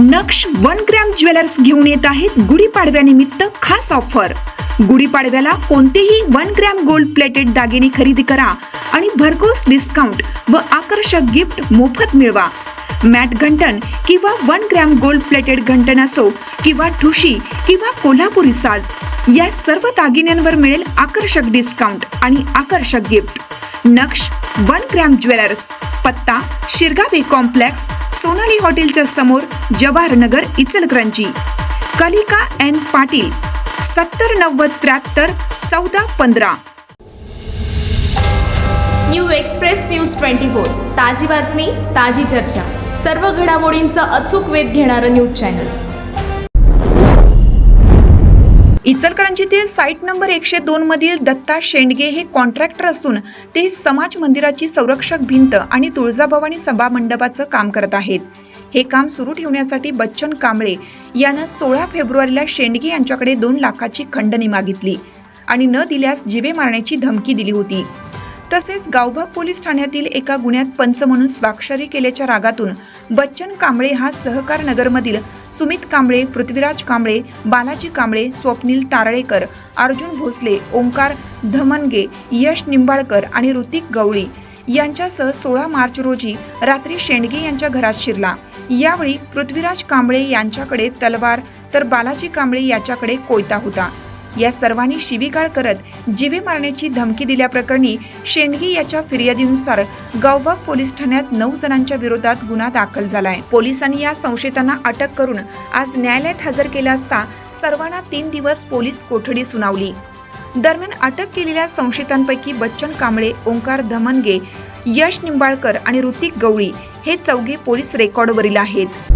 नक्ष one gram jewellers घेऊन येत आहेत गुढीपाडव्यानिमित्त खास ऑफर. गुढीपाडव्याला कोणतेही वन ग्रॅम गोल्ड प्लेटेड दागिने खरेदी करा आणि भरघोस डिस्काउंट व आकर्षक गिफ्ट मोफत मिळवा. मॅट घंटन किंवा वन ग्रॅम गोल्ड प्लेटेड घंटन असो किंवा ठुशी किंवा कोल्हापुरी साज या सर्व दागिन्यांवर मिळेल आकर्षक डिस्काउंट आणि आकर्षक gift Naksh one gram jewellers. पत्ता शिरगावे कॉम्प्लेक्स सोनाली हॉटेलच्या समोर जवाहर नगर इचलकरंजी. कलिका एन पाटील सत्तर नव्वद त्र्याहत्तर चौदा पंधरा. New express news twenty four ताजी बातमी ताजी चर्चा. सर्व घडामोडींचा अचूक वेध घेणारं न्यूज चॅनल. इचलकरंजीतील साईट नंबर एकशे दोन मधील दत्ता शेंडगे हे कॉन्ट्रॅक्टर असून ते समाज मंदिराची संरक्षक भिंत आणि तुळजाभवानी सभा मंडपाचं काम करत आहेत. हे काम सुरू ठेवण्यासाठी बच्चन कांबळे यानं सोळा फेब्रुवारीला शेंडगे यांच्याकडे दोन लाखाची खंडणी मागितली आणि न दिल्यास जिवे मारण्याची धमकी दिली होती. तसेच गावभाग पोलीस ठाण्यातील एका गुन्ह्यात पंच म्हणून स्वाक्षरी केल्याच्या रागातून बच्चन कांबळे हा सहकार नगरमधील सुमित कांबळे पृथ्वीराज कांबळे बालाजी कांबळे स्वप्नील तारळेकर अर्जुन भोसले ओंकार धमनगे यश निंबाळकर आणि ऋतिक गवळी यांच्यासह सोळा मार्च रोजी रात्री शेंडगे यांच्या घरात शिरला. यावेळी पृथ्वीराज कांबळे यांच्याकडे तलवार तर बालाजी कांबळे याच्याकडे कोयता होता. या सर्वांनी शिवीगाळ करत जिवे मारण्याची धमकी दिल्याप्रकरणी शेंडगे याच्या फिर्यादीनुसार गावबाग पोलीस ठाण्यात नऊ जणांच्या विरोधात गुन्हा दाखल झालाय. पोलिसांनी या संशयितांना अटक करून आज न्यायालयात हजर केला असता सर्वांना तीन दिवस पोलीस कोठडी सुनावली. दरम्यान अटक केलेल्या संशयितांपैकी बच्चन कांबळे ओंकार धमनगे यश निंबाळकर आणि ऋतिक गवळी हे चौघे पोलीस रेकॉर्डवरील आहेत.